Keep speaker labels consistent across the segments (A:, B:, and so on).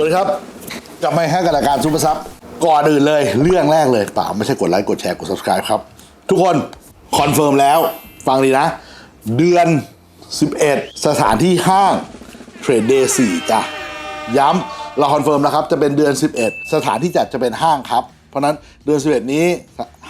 A: สวัสดีครับกลับมาให้กับรายการซูเปอร์ซับก่อนอื่นเลยเรื่องแรกเลยป่าไม่ใช่กดไลค์กดแชร์กด subscribe ครับ ทุกคนคอนเฟิร์มแล้ว ฟังดีนะ เดือน 11 สถานที่ห้างเทรดเดย์4จ้ะย้ำเราคอนเฟิร์มแล้วครับ จะเป็นเดือน 11 สถานที่จัดจะเป็นห้างครับ เพราะนั้นเดือน 11 นี้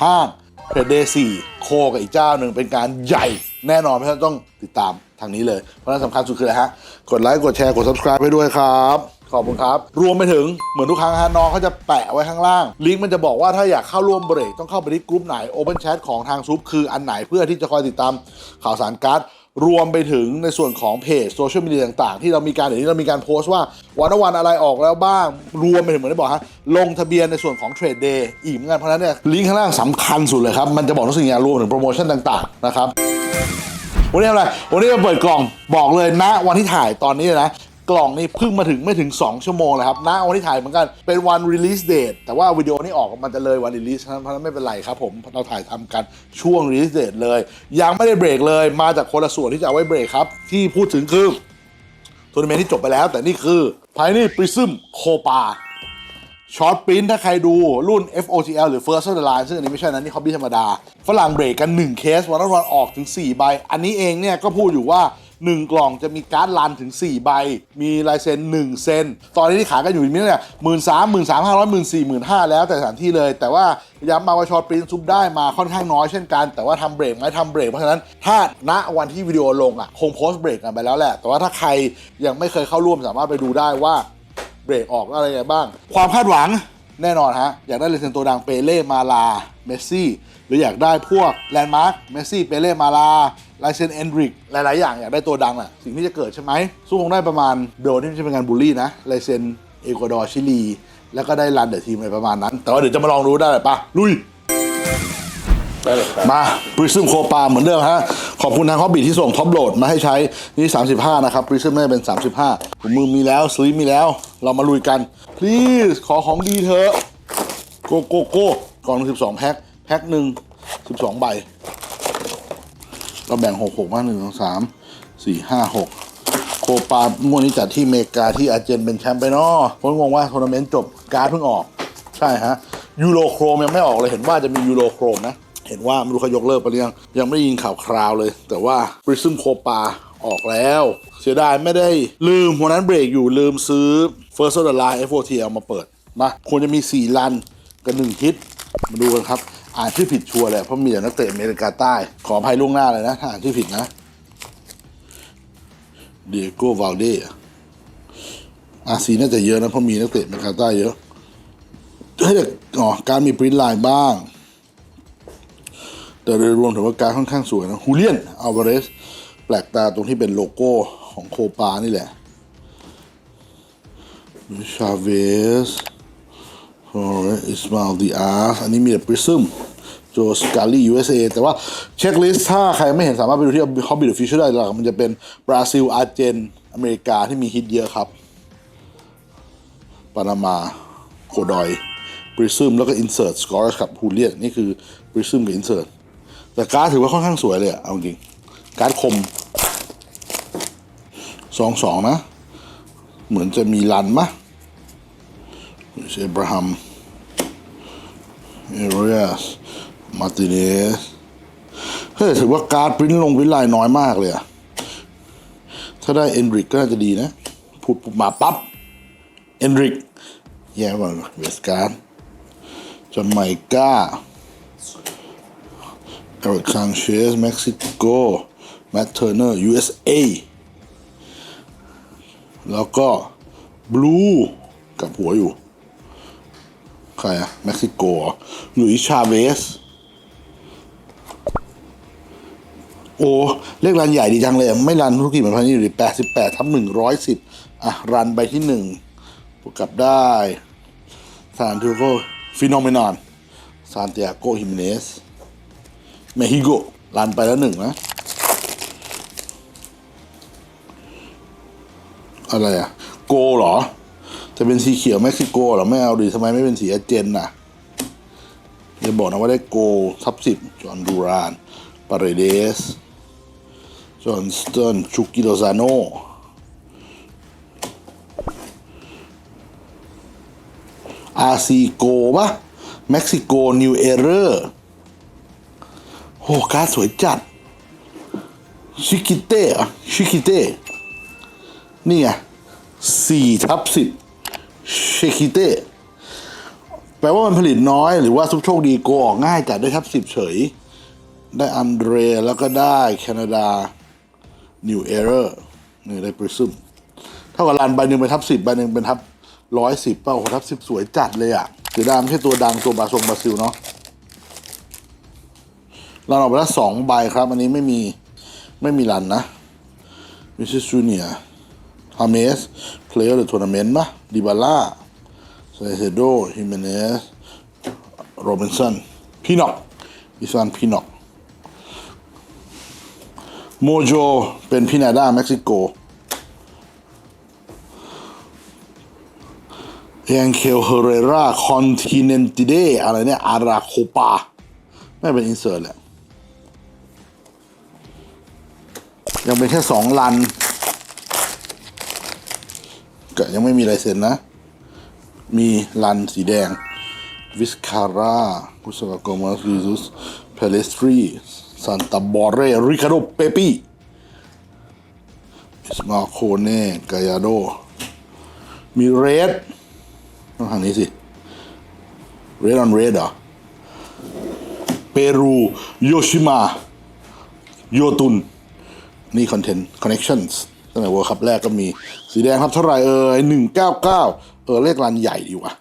A: ห้างเทรดเดย์4โคกับอีกเจ้าหนึ่งเป็นการใหญ่แน่นอนเพราะฉะนั้นต้องติดตามทางนี้เลย เพราะฉะนั้นสำคัญสุดคืออะไรฮะ กดไลค์กดแชร์กด subscribe ให้ด้วยครับ ขอบคุณครับ รวมไปถึงเหมือนทุกครั้งฮะน้องเขาจะแปะไว้ข้างล่าง ลิงก์มันจะบอกว่าถ้าอยากเข้าร่วมเบรกต้องเข้าไปที่กลุ่มไหน Open Chat ของทางซุปคืออันไหนเพื่อที่จะคอยติดตามข่าวสารการ์ดรวมไปถึงในส่วนของเพจโซเชียลมีเดียต่างๆ ที่เรามีการเดี๋ยวนี้เรามีการโพสต์ว่าวันวันอะไรออกแล้วบ้าง รวมไปถึงเหมือนที่บอกฮะลงทะเบียนในส่วนของเทรดเดย์อีกเหมือนกันเพราะนั้นเนี่ยลิงก์ข้างล่างสำคัญสุดเลยครับ มันจะบอกทุกสิ่งอย่างรวมถึงโปรโมชั่นต่างๆนะครับวันนี้อะไรวันนี้มาเปิดกล่องบอกเลยนะ วันที่ถ่ายตอนนี้นะ กล่องนี่เพิ่งมาถึงไม่ถึง 2 ชั่วโมงเลยครับนะวันที่ถ่ายเหมือนกันเป็นวัน release date แต่ว่าวิดีโอนี้ออกมันจะเลยวัน release เพราะนั้นไม่เป็นไรครับผมเราถ่ายทำกันช่วง release date เลย ยังไม่ได้เบรกเลยมาจากคนละส่วนที่จะเอาไว้เบรกครับ ที่พูดถึงคือทัวร์นาเมนต์ที่จบไปแล้ว แต่นี่คือภายนี่ Prism Copa ช็อตปรินถ้าใครดูรุ่น FOTL หรือ First of the Line ซึ่งอันนี้ไม่ใช่นะนี่เขาบี้ธรรมดา ฝรั่งเบรกกัน 1 เคส วันนั้นวันออกถึง 4 ใบ อันนี้เองเนี่ยก็พูดอยู่ว่า 1 กล่องจะมีการ์ดลันถึง 4 ใบ มีลายเซ็น 1 เซนตอนนี้ที่ขายกันอยู่มีเนี่ยหมื่นสามหมื่นสามห้าร้อยหมื่นสี่หมื่นห้าแล้วแต่สถานที่เลย แต่ว่าย้ำมาว่าช็อตปรินซุปได้มาค่อนข้างน้อยเช่นกัน แต่ว่าทำเบรกไหมทำเบรกเพราะฉะนั้นถ้าณวันที่วิดีโอลงอะคงโพสต์เบรกกันไปแล้วแหละ แต่ว่าถ้าใครยังไม่เคยเข้าร่วมสามารถไปดูได้ว่าเบรกออกอะไรไงบ้าง ความคาดหวัง แน่นอนฮะ อยากได้เลเซนตัวดังเปเล่มาลาเมสซี่หรืออยากได้พวกแลนด์มาร์คเมสซี่เปเล่มาลาลเซนเอนดริกหลาย ๆ อย่างอยากได้ตัวดังแหละสิ่งที่จะเกิดใช่ไหมสู้คงได้ประมาณโดนที่ไม่ใช่เป็นการบูลลี่นะลเซนเอกวาดอร์ชิลี แล้วก็ได้รันเดอร์ทีมอะไรประมาณนั้น แต่ว่าเดี๋ยวจะมาลองดูได้เลยปะลุย
B: ได้เลยครับ
A: มาปริซึมโคปาเหมือนเดิมฮะ ขอบคุณทางฮอบบิที่ส่งท็อปโหลดมาให้ใช้นี่ 35 นะครับปริซึมน่าจะเป็น 35ผมมือมีแล้วสลีปมีแล้ว เรามาลุยกัน please ขอของดีเถอะโกโกโก้กล่องหนึ่ง12 แพ็คแพ็คหนึ่ง12 ใบ เราแบ่ง 6 6มา1 2 3 4 5 6 โคปางวดนี้จัดที่เมกาที่อาเจนเป็นแชมป์ไปเนาะผมงงว่าทัวร์นาเมนต์จบการ์ดเพิ่งออก ใช่ฮะยูโรโครมยังไม่ออกเลยเห็นว่าจะมียูโรโครมนะ เห็นว่าไม่รู้เขายกเลิกไปหรือยังยังไม่ได้ยินข่าวคราวเลย แต่ว่าปริซึมโคปาออกแล้ว เสียดายไม่ได้ลืมวันนั้นเบรกอยู่ลืมซื้อ First of the Line FOTL มาเปิดมาควรจะมี 4 ลันกับ1ฮิตมาดูกันครับ อ่านชื่อผิดชัวร์เลยเพราะมีแต่นักเตะอเมริกาใต้ ขออภัยล่วงหน้าเลยนะถ้าอ่านชื่อผิดนะเดียโกวาลเดอาสีน่าจะเยอะนะเพราะมีนักเตะอเมริกาใต้เยอะเฮ้ยแต่อ๋อการมีปริ้นลายบ้าง แต่โดยรวมถือว่าการค่อนข้างสวยนะฮูเลียนอัลวาเรสแปลกตาตรงที่เป็นโลโก้ของโคปานี่แหละชาเวสโอ้อิสมาลดีอาร์อันนี้มีแต่ปริซึมโจสกาลี USA แต่ว่าเช็คลิสต์ถ้าใครไม่เห็นสามารถไปดูที่ Hobby the Future ได้หลักมันจะเป็นบราซิล อาร์เจน อเมริกาที่มีฮิตเยอะครับ ปานามา โคดอย ปริซึมแล้วก็อินเสิร์ตสกอร์กับฮูเลียนนี่คือปริซึมกับอินเสิร์ต แต่การ์ดถือว่าค่อนข้างสวยเลยอะเอาจริง การ์ดคมสองสองนะ เหมือนจะมีรันมะเชบราฮัมเอเรียสมาติเนสเฮ้ยถือว่าการ์ดปริ้นลงปริ้นลายน้อยมากเลยอะถ้าได้เอนริกก็น่าจะดีนะ พูดปุ๊บมาปั๊บเอนริกแย่กว่าเวสการ์ดจอห์นไมก้า เอริกซังเชสเม็กซิโกแมตเทอร์เนอร์ USA แล้วก็บลูกับหัวอยู่ ใครอะเม็กซิโกหรอหลุยชาเวส โอ้เลขรันใหญ่ดีจังเลย ไม่รันธุรกิจเหมือนพันนี่ดิแปดสิบแปดทับหนึ่งร้อยสิบอะ รันไปที่หนึ่งกกับได้ซานติโกฟิโนเมนอนซานติอาโกฮิมเนส เมฮิโกรันไปแล้วหนึ่งนะ อะไรอะโกเหรอ จะเป็นสีเขียวเม็กซิโกเหรอ ไม่เอาดิทำไมไม่เป็นสีอาเจนน่ะอย่าบอกนะว่าได้โกทับสิบจอห์นดูรานปาเรเดสจอห์นสเตนชูกิโลซาโนอาซีโกปะเม็กซิโกนิวเอเรอร์ โหการ์ดสวยจัด ชิกิเต้อะชิกิเต้ นี่ไงสี่ทับสิบชิกิเต้ แปลว่ามันผลิตน้อยหรือว่าซุปโชคดีโกออกง่ายจัดได้ทับสิบเฉย ได้อันเดรแล้วก็ได้แคนาดา นิวเอเรอร์นี่ได้ปริซึมเท่ากับรันใบหนึ่งเป็นทับสิบใบหนึ่งเป็นทับร้อยสิบเป้าทับสิบสวยจัดเลยอะเสียดายไม่ใช่ตัวดังตัวบาซงบราซิลเนาะ รันออกไปแล้วสองใบครับ อันนี้ไม่มีไม่มีรันนะวิชิจูเนียฮาเมสเพลย์เดอทัวร์นาเมนต์ปะดิบาล่าเซเฮโดฮิเมเนสโรบินสันพีนอกอิซานพีนอกโมโจเป็นพินาดาเม็กซิโกเองเคลเฮเรราคอนติเนนติเดอะไรเนี่ยอาราโคปาไม่เป็นอินเสิร์ตแหละ ยังเป็นแค่สองลันก็ยังไม่มีลายเซ็นนะ มีลันสีแดงวิสคาร่ากุสกาโกมาสวิซุสเพเลสตรีซันตาบอร์เรริคาโดเปปีอิสมาโคเน่กายาโด มีเรดต้องทางนี้สิ เรดออนเรดเหรอ เปรู โยชิมา โยตุน นี่คอนเทนต์คอนเน c ชั่นตั้งแต่เวิร์คัพแรกก็มีสีแดงครับเท่าไหร่เอ่ยหนึ่งเก้าเก้าเออเลขรันใหญ่ดีว่ะ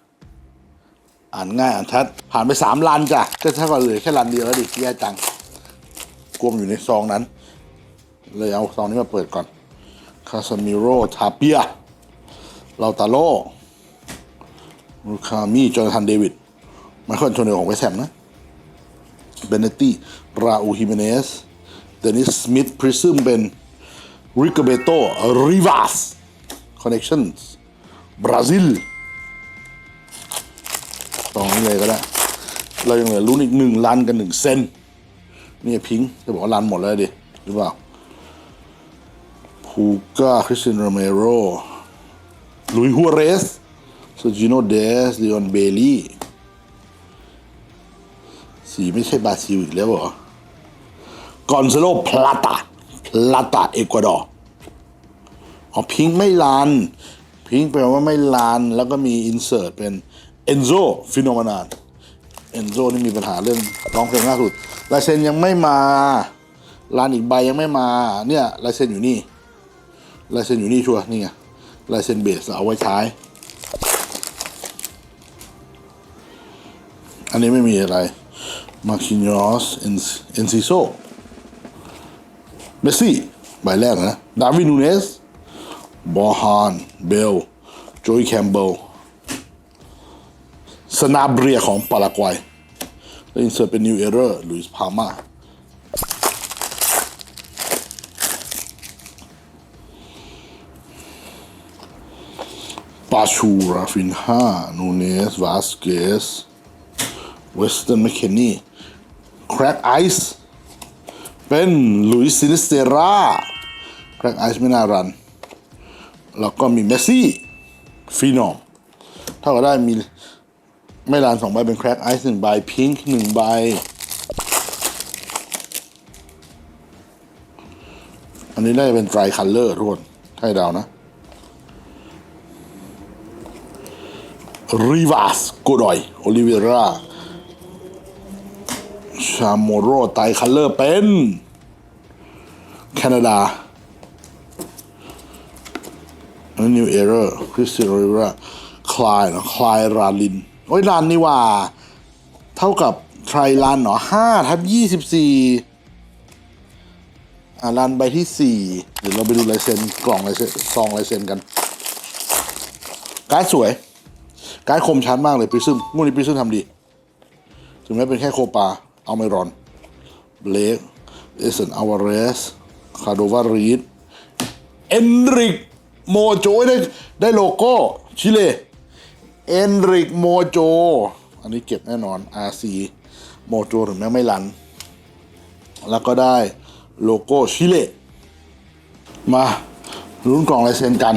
A: อ่านง่ายอ่านชัด ผ่านไปสามลันจ้ะก็เท่ากับเหลือแค่ลันเดียวแล้วดิแย่จังกวมอยู่ในซองนั้น เลยเอาซองนี้มาเปิดก่อนคาซามิโรทาเปียลาตาโลลูคามีจอร์แดนเดวิดไมเคิลโทเนลของเวสแฮมนะเบเนตี้ราอูฮิเมเนส เดนิสสมิธพริซึมเป็นริกาเบโตริวาสคอนเนคชั่นบราซิลตองนี้เลยก็ได้ เรายังเหลือลุ้นอีกหนึ่งลันกันหนึ่งเซนนี่พิงค์จะบอกว่าลันหมดแล้วดิ หรือเปล่าพูก้าคริสตียนโรเมโรลุยฮัวเรสซจิโนเดสเลออนเบลีสีไม่ใช่บราซิลอีกแล้วเหรอ กอนซาโลพลาตาพลาตาเอกวาดอร์อ๋อพิงค์ไม่ลันพิงค์แปลว่าไม่ลันแล้วก็มีอินเสิร์ตเป็นเอนโซฟิโนมานานเอนโซนี่มีปัญหาเรื่องร้องเพลงล่าสุดลายเซ็นยังไม่มาลานอีกใบยังไม่มาเนี่ยลายเซ็นอยู่นี่ลายเซ็นอยู่นี่ชัวร์นี่ไงลายเซ็นเบสเอาไว้ใช้อันนี้ไม่มีอะไรมาคินยอสเอ็นซิโซ เมสซี่ใบแรกนะ ดาวินนูเนส บอฮานเบล โจยแคมเบล สนาเบรียของปารากวัย แล้วอินเสิร์ตเป็นนิวเอเรอร์ลุยส์พามาปาชูราฟินฮานูเนส วาสเกส เวสเทิร์นแมคเคนนี่ แครกไอซ์ เป็นลุยซินิสเตราแครกไอซ์ไม่น่ารัน แล้วก็มีเมสซี่ฟีนอมเท่ากับได้มีไม่ลานสองใบเป็นแครกไอซ์หนึ่งใบพิงค์หนึ่งใบอันนี้ได้เป็น dry color ทุกคนให้ดาวนะรีวาสโกดอยโอลิเวรา ชาโมโรไตคัลเลอร์เป็น แคนาดานิวเอเรอร์คริสติโรเวราคลายเนาะคลายราลิน โอ้ยรันนี่ว่า เท่ากับไทรลันเนาะห้าทับยี่สิบสี่อ่ารันใบที่สี่เดี๋ยวเราไปดูลายเซ็นกล่องลายเซ็นซองลายเซ็นกันการ์ดสวยการ์ดคมชัดมากเลยปริซึมงวดนี้ปริซึมทำดี ถึงแม้เป็นแค่โคปา อาไมรอนเบลกเอเซนอาวาเรสคาโดวารีดเอนริกโมโจได้ได้โลโก้ชิเลเอนริกโมโจ อันนี้เก็บแน่นอน RC โมโจถึงแม้ไม่รัน แล้วก็ได้โลโก้ชิเลมาลุ้นกล่องลายเซ็นกัน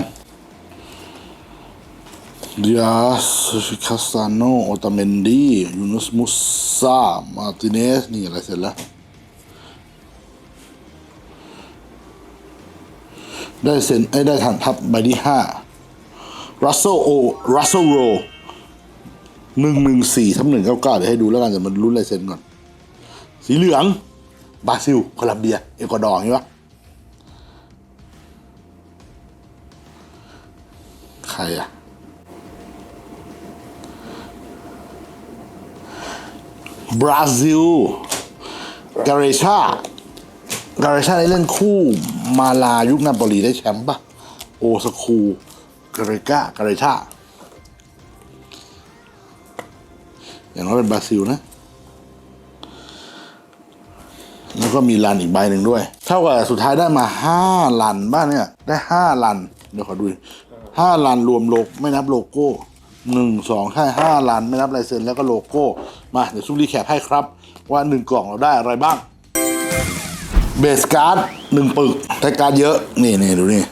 A: ดิอาสฟิคาสตาโนโอตาเมนดียูนุสมุสซามาติเนส นี่อะไรเสร็จแล้ว ได้เซ็นไอ้ได้ฐานทัพใบที่ห้ารัสเซลโอรัสเซลโรหนึ่งหนึ่งสี่ทับหนึ่งเก้าเก้าเดี๋ยวให้ดูแล้วกันจะมันรุ่นลายเซ็นก่อน สีเหลือง บราซิล โคลัมเบีย เอกวาดอร์อย่างนี้ปะใครอะ บราซิลกาเรชากาเรชาได้เล่นคู่มาลายุคนาโปลีได้แชมป์ปะโอสคูกาเรกากาเรชาอย่างน้อยเป็นบราซิลนะ แล้วก็มีลันอีกใบหนึ่งด้วย เท่ากับสุดท้ายได้มาห้าลันบ้านเนี่ย ได้ห้าลัน เดี๋ยวขอดูห้าลันรวมโลกไม่นับโลโก้หนึ่งสองห้าห้าลันไม่นับลายเซ็นแล้วก็โลโก้ มาเดี๋ยวซุปรีแคปให้ครับ ว่าหนึ่งกล่องเราได้อะไรบ้าง เบสการ์ดหนึ่งปึกได้การ์ดเยอะ นี่นี่ดูนี่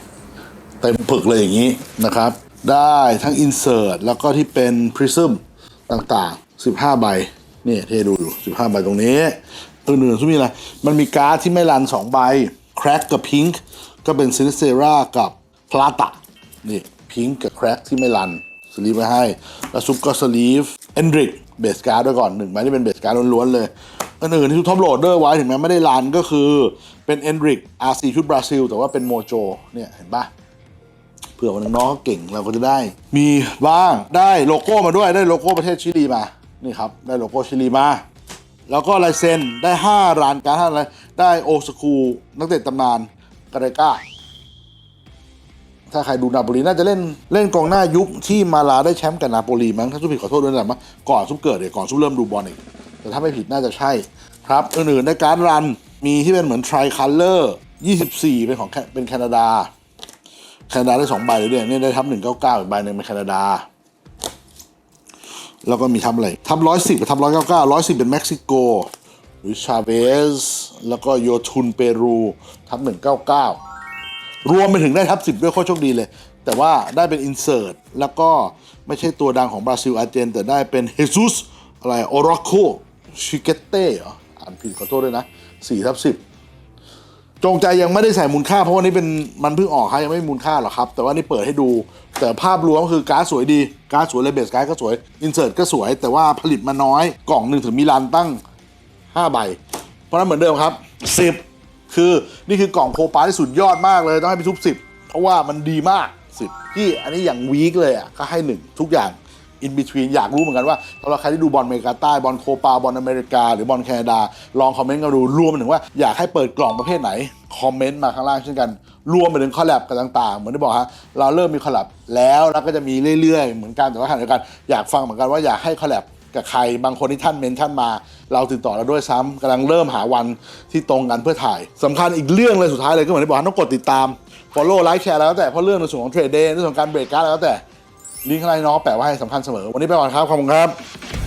A: เต็มปึกเลยอย่างนี้นะครับ ได้ทั้งอินเสิร์ตแล้วก็ที่เป็นพริซึมต่างๆ 15 ใบนี่เทดูอยู่15 ใบตรงนี้อื่นๆทุกมีอะไร มันมีการ์ดที่ไม่รัน 2 ใบแครกกับพิงค์ก็เป็นซินเซรากับพลาตะนี่พิงค์กับแครกที่ไม่รันสลีฟไว้ให้ แล้วซุปก็สลีฟเอนดริก เบสการ์ดด้วยก่อนหนึ่งใบที่เป็นเบสการ์ดล้วนๆเลยอันอื่นที่ทุกท็อปโหลดเดอร์ไว้ถึงแม้ไม่ได้รันก็คือเป็นเอนดริก R4 ชุดบราซิลแต่ว่าเป็นโมโจเนี่ยเห็นปะเผื่อวันหนึ่งน้องเขาเก่งเราก็จะได้ มีบ้างได้โลโก้มาด้วยได้โลโก้ประเทศชิลีมานี่ครับได้โลโก้ชิลีมาแล้วก็ลายเซ็นได้ 5ร้านการดห้าอะไรได้โอสคูนักเตะตำนานกาเรกา ถ้าใครดูนาโปลีน่าจะเล่นเล่นกองหน้ายุคที่มาลาได้แชมป์กับนาโปลีมั้งถ้าซุปผิดขอโทษด้วยนะมั้งก่อนซุปเกิดเดี๋ยก่อนซุปเริ่มดูบอลอีกแต่ถ้าไม่ผิดน่าจะใช่ครับอื่นๆได้การรันมีที่เป็นเหมือน tri color 24 เป็นของเป็นแคนาดา แคนาดาได้สองใบเลยเนี่ยเนี่ยได้ทับหนึ่งเก้าเก้าอีกใบหนึ่งเป็นแคนาดา แล้วก็มีทับอะไรทับร้อยสิบกับทับร้อยเก้าเก้าร้อยสิบเป็นเม็กซิโกหรือชาเวสแล้วก็โยทุนเปรูทับหนึ่งเก้าเก้า รวมไปถึงได้ทับสิบด้วยโคตรโชคดีเลย แต่ว่าได้เป็นอินเสิร์ตแล้วก็ไม่ใช่ตัวดังของบราซิลอาร์เจน แต่ได้เป็นเฮซุสอะไรโอราโคชิเกเต้เหรออ่านผิดขอโทษด้วยนะสี่ทับสิบจงใจยังไม่ได้ใส่มูลค่าเพราะว่านี่เป็นมันเพิ่งออกครับยังไม่มีมูลค่าหรอกครับ แต่ว่านี่เปิดให้ดู แต่ภาพรวมก็คือการ์ดสวยดี การ์ดสวยเลยเบสการ์ดก็สวยอินเสิร์ตก็สวย แต่ว่าผลิตมาน้อยกล่องหนึ่งถึงมีรันตั้ง5ใบเพราะฉะนั้นเหมือนเดิมครับ 10 คือนี่คือกล่องโคปาที่สุดยอดมากเลย ต้องให้พี่ทุบ10เพราะว่ามันดีมาก10ที่อันนี้อย่างวีคเลยอะก็ให้1ทุกอย่างอินบิทวีนอยากรู้เหมือนกันว่าสำหรับใครที่ดูบอลอเมริกาใต้บอลโคปาบอลอเมริกา หรือบอลแคนาดา ลองคอมเมนต์กันดูรวมถึงว่าอยากให้เปิดกล่องประเภทไหน คอมเมนต์มาข้างล่างเช่นกันรวมไปถึงคอลแลบกันต่างๆ เหมือนที่บอกฮะเราเริ่มมีคอลแลบแล้วแล้วก็จะมีเรื่อยๆ เหมือนกันแต่ว่าขณะเดียวกันอยากฟังเหมือนกันว่าอยากให้คอลแลบ กับใครบางคนที่ท่านเมนท่านมา เราติดต่อเราด้วยซ้ำกำลังเริ่มหาวันที่ตรงกันเพื่อถ่ายสำคัญอีกเรื่องเลยสุดท้ายเลยก็เหมือนที่บอกต้องกดติดตาม follow ไลค์แชร์แล้วแต่เพราะเรื่องในส่วนของเทรดเดย์ในส่วนของการเบรกการแล้วแต่ลิงก์ข้างในน้องแปะไว้ให้สำคัญเสมอวันนี้ไปก่อนครับขอบคุณครับ